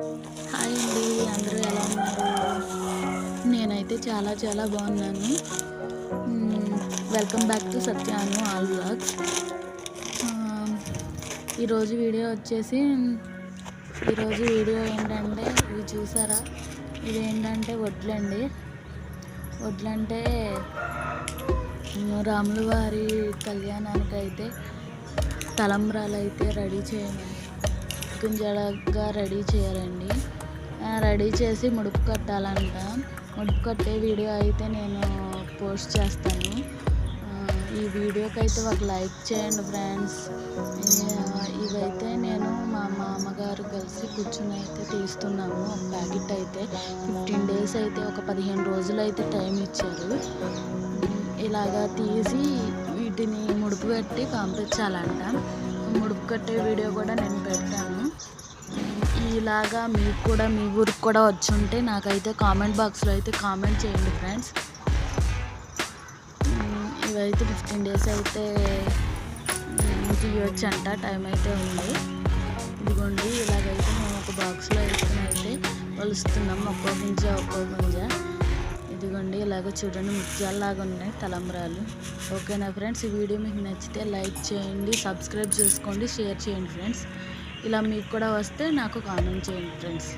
Hi అండి అందరూ ఎలా ఉన్నారు? నేనైతే చాలా చాలా బాగున్నాను. వెల్కమ్ బ్యాక్ టు సత్యాను ఆల్ బ్లాగ్స్. ఈరోజు వీడియో వచ్చేసి ఈరోజు వీడియో ఏంటంటే ఇవి చూసారా? ఇది ఏంటంటే వడ్లండి. వడ్లంటే రాముల వారి కళ్యాణానికి అయితే తలంబ్రాలు అయితే రెడీ చేయమని గింజలుగా రెడీ చేయాలండి. రెడీ చేసి ముడుపు కట్టాలంట. ముడుపు కట్టే వీడియో అయితే నేను పోస్ట్ చేస్తాను. ఈ వీడియోకి అయితే ఒక లైక్ చేయండి ఫ్రెండ్స్. ఇవైతే నేను మా మామగారు కలిసి కూర్చుని అయితే తీస్తున్నాము. ఒక ప్యాకెట్ అయితే ఫిఫ్టీన్ డేస్ అయితే ఒక పదిహేను రోజులు అయితే టైం ఇచ్చారు. ఇలాగా తీసి వీటిని ముడుపు కట్టి పంపించాలంట ముడుపు కట్టే వీడియో కూడా నేను పెట్టాను. ఇలాగా మీకు కూడా మీ ఊరికి కూడా వచ్చి ఉంటే నాకైతే కామెంట్ బాక్స్లో అయితే కామెంట్ చేయండి ఫ్రెండ్స్. ఇవైతే ఫిఫ్టీన్ డేస్ అయితే తీయొచ్చు అంట టైం అయితే ఉంది. ఇదిగోండి ఇలాగైతే మేము ఒక బాక్స్లో వేసుకుని అయితే వలుస్తున్నాం ఒక్కో గింజ ఒక్కో గింజ. ఇదిగోండి ఇలాగ చూడండి ముత్యాలలాగా ఉన్నాయి తలంబ్రాలు. ఓకేనా ఫ్రెండ్స్? ఈ వీడియో మీకు నచ్చితే లైక్ చేయండి సబ్స్క్రైబ్ చేసుకోండి షేర్ చేయండి ఫ్రెండ్స్. ఇలా మీకు కూడా వస్తే నాకు కామెంట్ చేయండి ఫ్రెండ్స్.